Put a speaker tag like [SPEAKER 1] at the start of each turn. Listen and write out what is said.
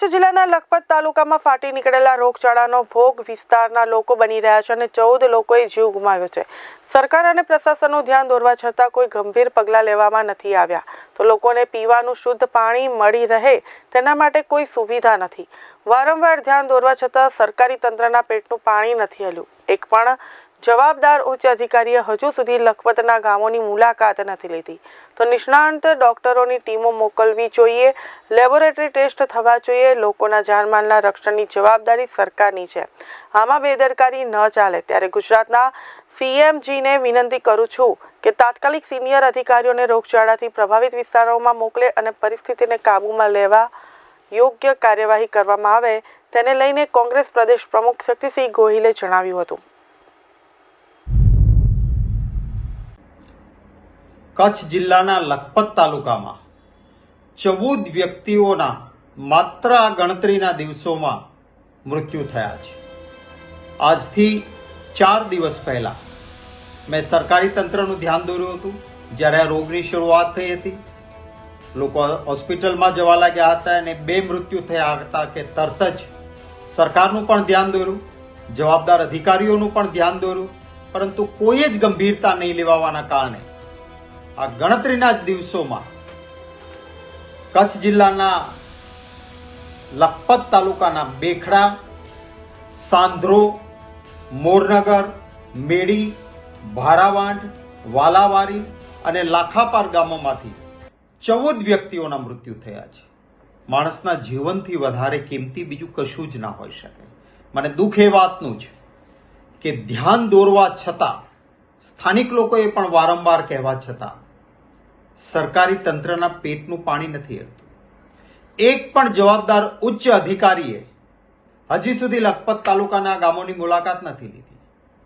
[SPEAKER 1] કચ્છ જિલ્લાના લખપત તાલુકામાં ફાટી નીકળેલા રોગચાળાનો ભોગ વિસ્તારના લોકો બની રહ્યા છે અને ચૌદ લોકોએ જીવ ગુમાવ્યો છે. સરકાર અને પ્રશાસનનું ધ્યાન દોરવા છતાં કોઈ ગંભીર પગલાં લેવામાં નથી આવ્યા. તો લોકોને પીવાનું શુદ્ધ પાણી મળી રહે તેના માટે કોઈ સુવિધા નથી. વારંવાર ધ્યાન દોરવા છતાં સરકારી તંત્રના પેટનું પાણી નથી હલ્યું. એક પણ જવાબદાર ઉચ્ચ અધિકારીએ હજુ સુધી લખપતના ગામોની મુલાકાત નથી લીધી. તો નિષ્ણાંત ડોક્ટરોની ટીમો મોકલવી જોઈએ, લેબોરેટરી ટેસ્ટ થવા જોઈએ, લોકોના જાનમાલના રક્ષણની જવાબદારી સરકારની છે. આમાં બેદરકારી ન ચાલે. ત્યારે ગુજરાતના સીએમજીને વિનંતી કરું છું કે તાત્કાલિક સિનિયર અધિકારીઓને રોગચાળાથી પ્રભાવિત વિસ્તારોમાં મોકલે અને પરિસ્થિતિને કાબૂમાં લેવા યોગ્ય કાર્યવાહી કરવામાં આવે. તેને લઈને કોંગ્રેસ પ્રદેશ પ્રમુખ શક્તિસિંહ ગોહિલે જણાવ્યું હતું.
[SPEAKER 2] કચ્છ જિલ્લાના લખપત તાલુકામાં ચૌદ વ્યક્તિઓના માત્ર આ ગણતરીના દિવસોમાં મૃત્યુ થયા છે. આજથી ચાર દિવસ પહેલા મેં સરકારી તંત્રનું ધ્યાન દોર્યું હતું. જ્યારે આ રોગની શરૂઆત થઈ હતી, લોકો હોસ્પિટલમાં જવા લાગ્યા હતા અને બે મૃત્યુ થયા હતા કે તરત જ સરકારનું પણ ધ્યાન દોર્યું, જવાબદાર અધિકારીઓનું પણ ધ્યાન દોર્યું, પરંતુ કોઈ જ ગંભીરતા નહીં લેવાવાના કારણે આ ગણતરીના જ દિવસોમાં કચ્છ જિલ્લાના લખપત તાલુકાના બેખડા સાંધ્રો મોરનગર, મેડી, ભારાવાંઢ, વાલાવારી અને લાખાપાર ગામોમાંથી ચૌદ વ્યક્તિઓના મૃત્યુ થયા છે. માણસના જીવનથી વધારે કિંમતી બીજું કશું જ ના હોઈ શકે. મને દુઃખ એ વાતનું છે કે ધ્યાન દોરવા છતાં સ્થાનિક લોકોએ પણ વારંવાર કહેવા છતાં સરકારી તંત્રના પેટનું પાણી નથી હરતું. એક પણ જવાબદાર ઉચ્ચ અધિકારીએ હજી સુધી લખપત તાલુકાના ગામોની મુલાકાત નથી લીધી.